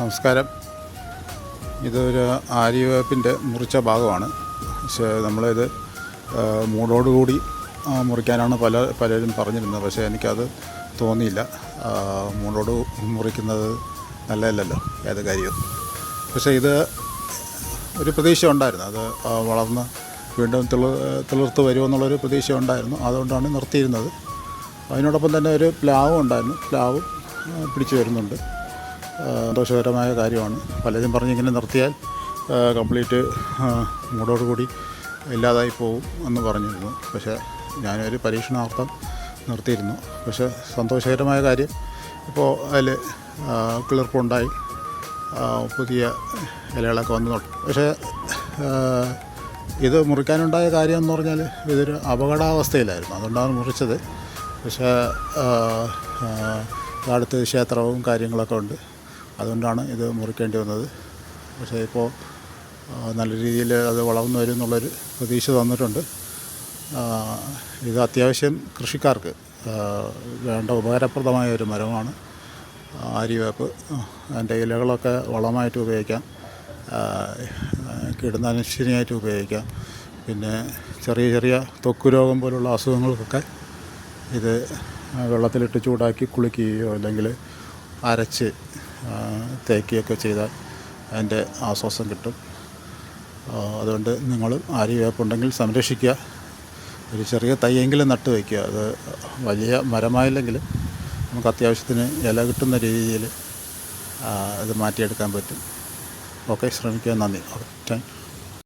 നമസ്കാരം. ഇതൊരു ആര്യവേപ്പിന്റെ മുറിച്ച ഭാഗമാണ്. പക്ഷേ നമ്മളിത് മൂടോടുകൂടി മുറിക്കാനാണ് പല പലരും പറഞ്ഞിരുന്നത്. പക്ഷേ എനിക്കത് തോന്നിയില്ല. മൂടോട് മുറിക്കുന്നത് നല്ലതല്ലല്ലോ ഏത് കാര്യവും. പക്ഷേ ഇത് ഒരു പ്രതീക്ഷ ഉണ്ടായിരുന്നു. അത് വളർന്ന് വീണ്ടും തിളർ തിളിർത്ത് വരുമെന്നുള്ളൊരു പ്രതീക്ഷ ഉണ്ടായിരുന്നു. അതുകൊണ്ടാണ് നിർത്തിയിരുന്നത്. അതിനോടൊപ്പം തന്നെ ഒരു പ്ലാവും ഉണ്ടായിരുന്നു. പ്ലാവും പിടിച്ചു വരുന്നുണ്ട്. സന്തോഷകരമായ കാര്യമാണ്. പലരും പറഞ്ഞിങ്ങനെ നിർത്തിയാൽ കംപ്ലീറ്റ് മൂടോടുകൂടി ഇല്ലാതായി പോകും എന്ന് പറഞ്ഞിരുന്നു. പക്ഷേ ഞാനൊരു പരീക്ഷണാർത്ഥം നിർത്തിയിരുന്നു. പക്ഷേ സന്തോഷകരമായ കാര്യം ഇപ്പോൾ അതിൽ കിളിർപ്പുണ്ടായി പുതിയ ഇലകളൊക്കെ വന്ന് പക്ഷേ ഇത് മുറിക്കാനുണ്ടായ കാര്യം എന്ന് പറഞ്ഞാൽ ഇതൊരു അപകടാവസ്ഥയിലായിരുന്നു. അതുകൊണ്ടാണ് മുറിച്ചത്. പക്ഷേ അടുത്ത് ക്ഷേത്രവും കാര്യങ്ങളൊക്കെ ഉണ്ട്. അതുകൊണ്ടാണ് ഇത് മുറിക്കേണ്ടി വന്നത്. പക്ഷേ ഇപ്പോൾ നല്ല രീതിയിൽ അത് വളർന്നു വരും എന്നുള്ളൊരു പ്രതീക്ഷ തന്നിട്ടുണ്ട്. ഇത് അത്യാവശ്യം കൃഷിക്കാർക്ക് വേണ്ട ഉപകാരപ്രദമായ ഒരു മരമാണ്. ആര്യവേപ്പ് അതിന്റെ ഇലകളൊക്കെ വളമായിട്ട് ഉപയോഗിക്കാം. കീടനാശിനിയായിട്ട് ഉപയോഗിക്കാം. പിന്നെ ചെറിയ ചെറിയ ത്വക്ക് രോഗം പോലുള്ള അസുഖങ്ങൾക്കൊക്കെ ഇത് വെള്ളത്തിലിട്ട് ചൂടാക്കി കുളിക്കുകയോ അല്ലെങ്കിൽ അരച്ച് തേക്കുകയൊക്കെ ചെയ്താൽ അതിന്റെ ആശ്വാസം കിട്ടും. അതുകൊണ്ട് നിങ്ങൾ ആര്യവേപ്പുണ്ടെങ്കിൽ സംരക്ഷിക്കുക. ഒരു ചെറിയ തൈയെങ്കിലും നട്ട് വയ്ക്കുക. അത് വലിയ മരമായില്ലെങ്കിൽ നമുക്ക് അത്യാവശ്യത്തിന് ഇല കിട്ടുന്ന രീതിയിൽ ഇത് മാറ്റിയെടുക്കാൻ പറ്റും. ഓക്കെ ശ്രമിക്കുക. നന്ദി. Okay thank